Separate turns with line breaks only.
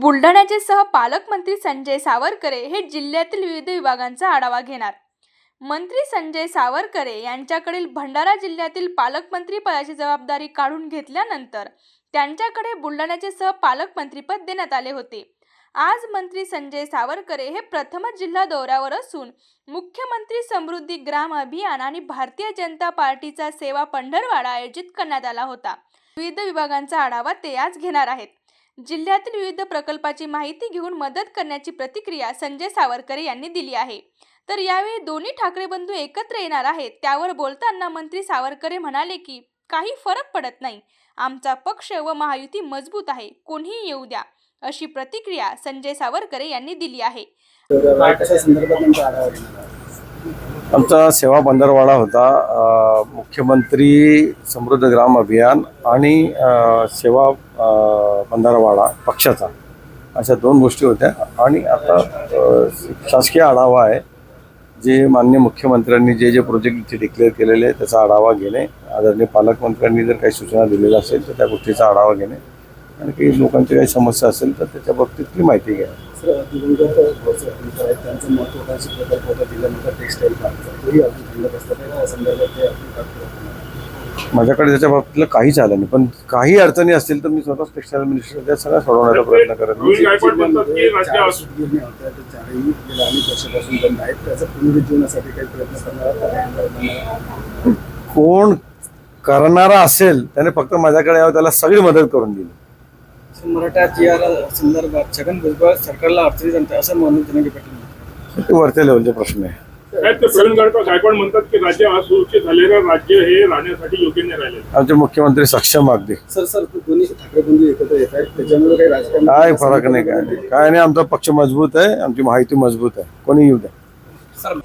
बुलढाण्याचे सह पालकमंत्री संजय सावरकरे हे जिल्ह्यातील विविध विभागांचा आढावा घेणार. मंत्री संजय सावरकरे यांच्याकडील भंडारा जिल्ह्यातील पालकमंत्री पदाची जबाबदारी काढून घेतल्यानंतर त्यांच्याकडे बुलढाण्याचे सह पालकमंत्रीपद देण्यात आले होते. आज मंत्री संजय सावरकरे हे प्रथमच जिल्हा दौऱ्यावर असून मुख्यमंत्री समृद्धी ग्राम अभियान आणि भारतीय जनता पार्टीचा सेवा पंढरवाडा आयोजित करण्यात आला होता. विविध विभागांचा आढावा ते आज घेणार आहेत. जिल्ह्यातील विविध प्रकल्पाची माहिती घेऊन मदत करण्याची प्रतिक्रिया संजय सावरकरे यांनी दिली आहे. तर यावेळी दोन्ही ठाकरे बंधू एकत्र येणार आहेत त्यावर बोलताना मंत्री सावरकरे म्हणाले की काही फरक पडत नाही. आमचा पक्ष व महायुती मजबूत आहे. कोणीही येऊ द्या. अशी प्रतिक्रिया संजय सावरकरे यांनी दिली आहे.
आमचा सेवा बंदरवाडा होता मुख्यमंत्री समृद्ध ग्राम अभियान आणि सेवा अ, पक्षाचा अशा दोन गोष्टी होत्या. आणि आता शासकीय आढावा आहे जे मान्य मुख्यमंत्र्यांनी जे जे प्रोजेक्ट इथे डिक्लेअर केलेले आहे त्याचा आढावा घेणे. आदरणीय पालकमंत्र्यांनी जर काही सूचना दिलेल्या असेल तर त्या गोष्टीचा आढावा घेणे. आणि काही लोकांची काही समस्या असेल तर त्याच्या बाबतीतली माहिती घ्या. माझ्याकडे त्याच्या बाबतीतलं काहीच आलं नाही. पण काही अडचणी असतील तर मी स्वतःच टेक्स्टाईल मिनिस्टर त्या सगळ्या सोडवण्याचा प्रयत्न करेन.
रोहित गायकवाड म्हणतात की राज्य
चार
असू.
सुटगिरण्या होत्या त्या चारही गेल्या अनेक वर्षापासून बंद आहेत. त्याचा पुनरुज्जीवनासाठी काही प्रयत्न करणार आहात?
कोण करणारा असेल त्याने फक्त माझ्याकडे यावं त्याला सगळी मदत करून दिली.
मराठा संदर्भात छगन भुजबळ सरकारला अडचणीत आणते असं म्हणून
वरच्या लेवलचे प्रश्न आहे.
प्रवीण गायकवाड गायकवाड म्हणतात की राज्य असुरक्षित झालेलं राज्य हे राहण्यासाठी योग्य नाही राहिले
आमचे मुख्यमंत्री सक्षम अगदी
सर सर दोन्ही ठाकरे बंधू एकत्र येत आहेत त्याच्यामुळे काही राजकारण
काय फरक नाही काय नाही. काय नाही आमचा पक्ष मजबूत आहे आमची माहिती मजबूत आहे. कोणी येऊ द्या.
सर